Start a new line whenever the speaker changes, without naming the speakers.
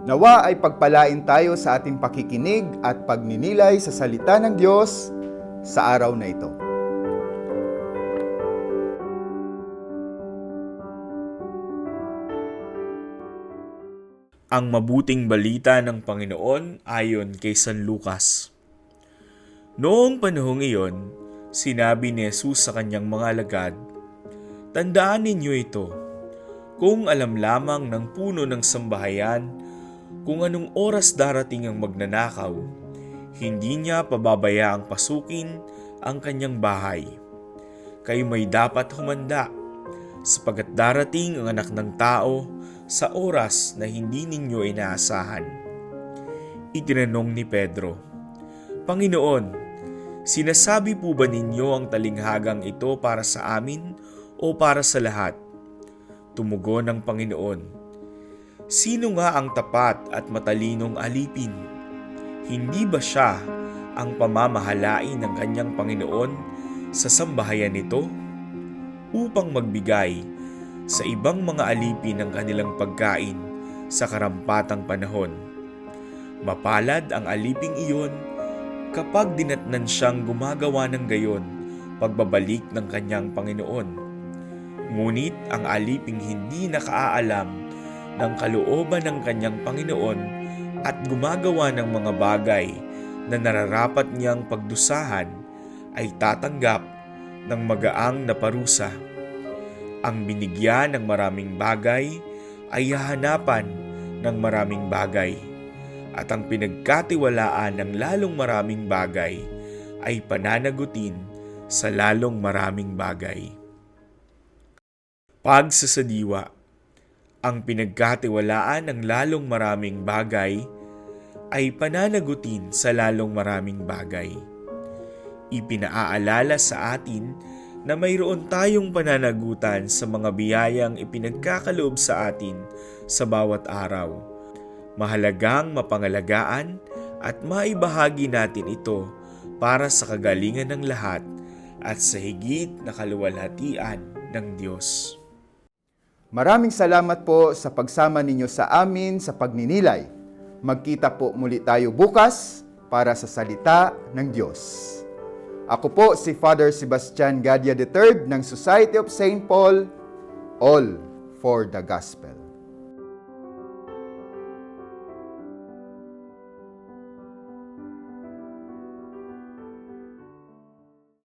Nawa ay pagpalain tayo sa ating pakikinig at pagninilay sa salita ng Diyos sa araw na ito.
Ang mabuting balita ng Panginoon ayon kay San Lucas. Noong panahong iyon, sinabi ni Jesus sa kanyang mga alagad, Tandaan ninyo ito, kung alam lamang ng puno ng sambahayan kung anong oras darating ang magnanakaw, hindi niya pababayaang pasukin ang kanyang bahay. Kayo may dapat humanda, sapagat darating ang anak ng tao sa oras na hindi ninyo inaasahan. Itinanong ni Pedro, Panginoon, sinasabi po ba ninyo ang talinghagang ito para sa amin o para sa lahat? Tumugon ang Panginoon, Sino nga ang tapat at matalinong alipin? Hindi ba siya ang pamamahalain ng kanyang Panginoon sa sambahayan nito? Upang magbigay sa ibang mga alipin ng kanilang pagkain sa karampatang panahon. Mapalad ang aliping iyon kapag dinatnan siyang gumagawa ng gayon pagbabalik ng kanyang Panginoon. Ngunit ang aliping hindi nakaalam ng kalooban ng kanyang Panginoon at gumagawa ng mga bagay na nararapat niyang pagdusahan ay tatanggap ng magaang na parusa. Ang binigyan ng maraming bagay ay hahanapan ng maraming bagay at ang pinagkatiwalaan ng lalong maraming bagay ay pananagutin sa lalong maraming bagay. Pagsasadiwa Ang pinagkatiwalaan ng lalong maraming bagay ay pananagutin sa lalong maraming bagay. Ipinaaalala sa atin na mayroon tayong pananagutan sa mga biyayang ipinagkakaloob sa atin sa bawat araw. Mahalagang mapangalagaan at maibahagi natin ito para sa kagalingan ng lahat at sa higit na kaluwalhatian ng Diyos.
Maraming salamat po sa pagsama ninyo sa amin sa pagninilay. Magkita po muli tayo bukas para sa salita ng Diyos. Ako po si Father Sebastian Gadia III ng Society of St. Paul, All for the Gospel.